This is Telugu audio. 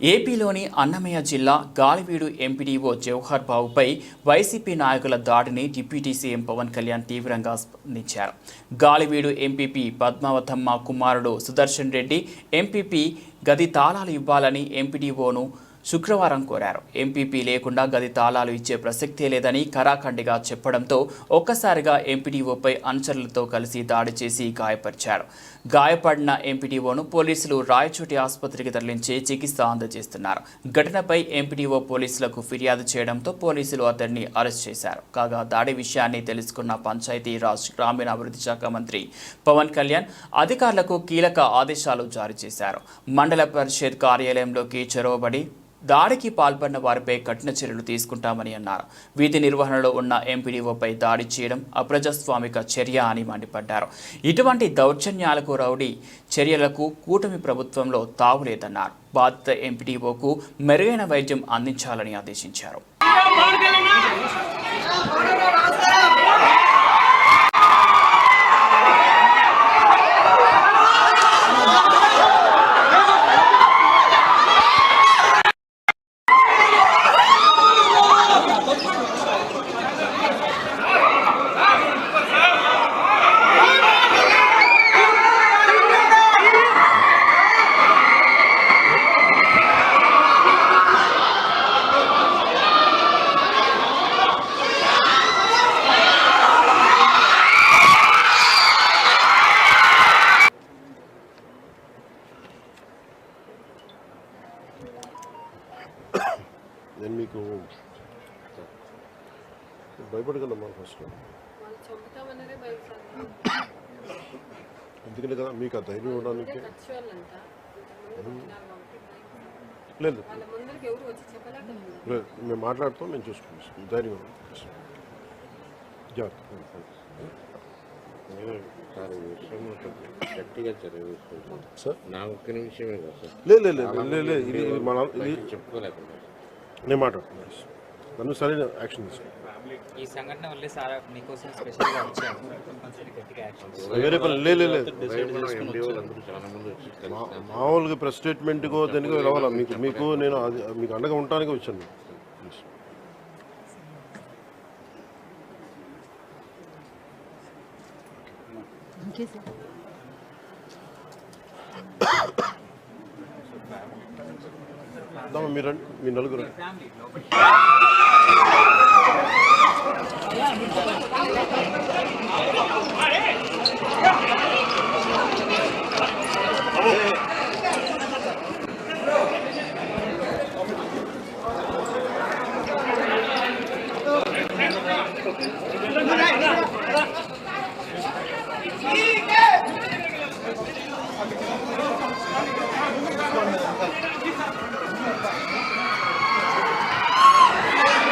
ఏపీలోని అన్నమయ్య జిల్లా Galiveedu M P D O Jawahar బాబుపై YCP నాయకుల దాడిని డిప్యూటీ సీఎం పవన్ కళ్యాణ్ తీవ్రంగా స్పందించారు. గాలివీడు ఎంపీపీ పద్మావతమ్మ కుమారుడు సుదర్శన్ రెడ్డి ఎంపీపీ గది తాళాలు ఇవ్వాలని ఎంపీడీఓను శుక్రవారం కోరారు. ఎంపీపీ లేకుండా గది తాళాలు ఇచ్చే ప్రసక్తే లేదని కరాఖండిగా చెప్పడంతో ఒక్కసారిగా ఎంపీడీఓపై అనుచరులతో కలిసి దాడి చేసి గాయపరిచారు. గాయపడిన ఎంపీడీఓను పోలీసులు రాయచోటి ఆసుపత్రికి తరలించి చికిత్స అందజేస్తున్నారు. ఘటనపై ఎంపీడీఓ పోలీసులకు ఫిర్యాదు చేయడంతో పోలీసులు అతన్ని అరెస్ట్ చేశారు. కాగా దాడి విషయాన్ని తెలుసుకున్న పంచాయతీరాజ్ గ్రామీణాభివృద్ధి శాఖ మంత్రి పవన్ కళ్యాణ్ అధికారులకు కీలక ఆదేశాలు జారీ చేశారు. మండల పరిషత్ కార్యాలయంలోకి చొరవబడి దాడికి పాల్పడిన వారిపై కఠిన చర్యలు తీసుకుంటామని అన్నారు. వీధి నిర్వహణలో ఉన్న ఎంపీడీఓపై దాడి చేయడం అప్రజాస్వామిక చర్య అని మండిపడ్డారు. ఇటువంటి దౌర్జన్యాలకు రౌడీ చర్యలకు కూటమి ప్రభుత్వంలో తావులేదన్నారు బాధిత ఎంపీడీఓకు మెరుగైన వైద్యం అందించాలని ఆదేశించారు. నేను మీకు భయపడగలమ్మా ఫస్ట్. ఎందుకంటే కదా మీకు ఆ ధైర్యం ఇవ్వడానికి. లేదు. వాళ్ళ ముందరికి ఎవరు వచ్చి చెప్పలేకపోతున్నారు లేదు మేము మాట్లాడుతాం మేము చూసుకుంటాం. ధైర్యం సార్ నా ఒక్క నిమిషమే కదా సార్. లేదు లేదు లేదు లేదు లేదు ఇది మన ఇది చెప్పుకోలేకుండా నేను మాట్లాడుతున్నాను నన్ను సరైన యాక్షన్ ఈ సంఘటన వల్లే సార్ మీకోసం స్పెషల్గా. వేరే పని లేదు మామూలుగా ప్రెస్ స్టేట్మెంట్కో దేనికో రావాలా? మీకు మీకు నేను అది మీకు అండగా ఉండటానికి వచ్చాను. దమ్మా, మీరు రండి మీ నలుగురు రండి. ఫ్యామిలీ లోపల Hey!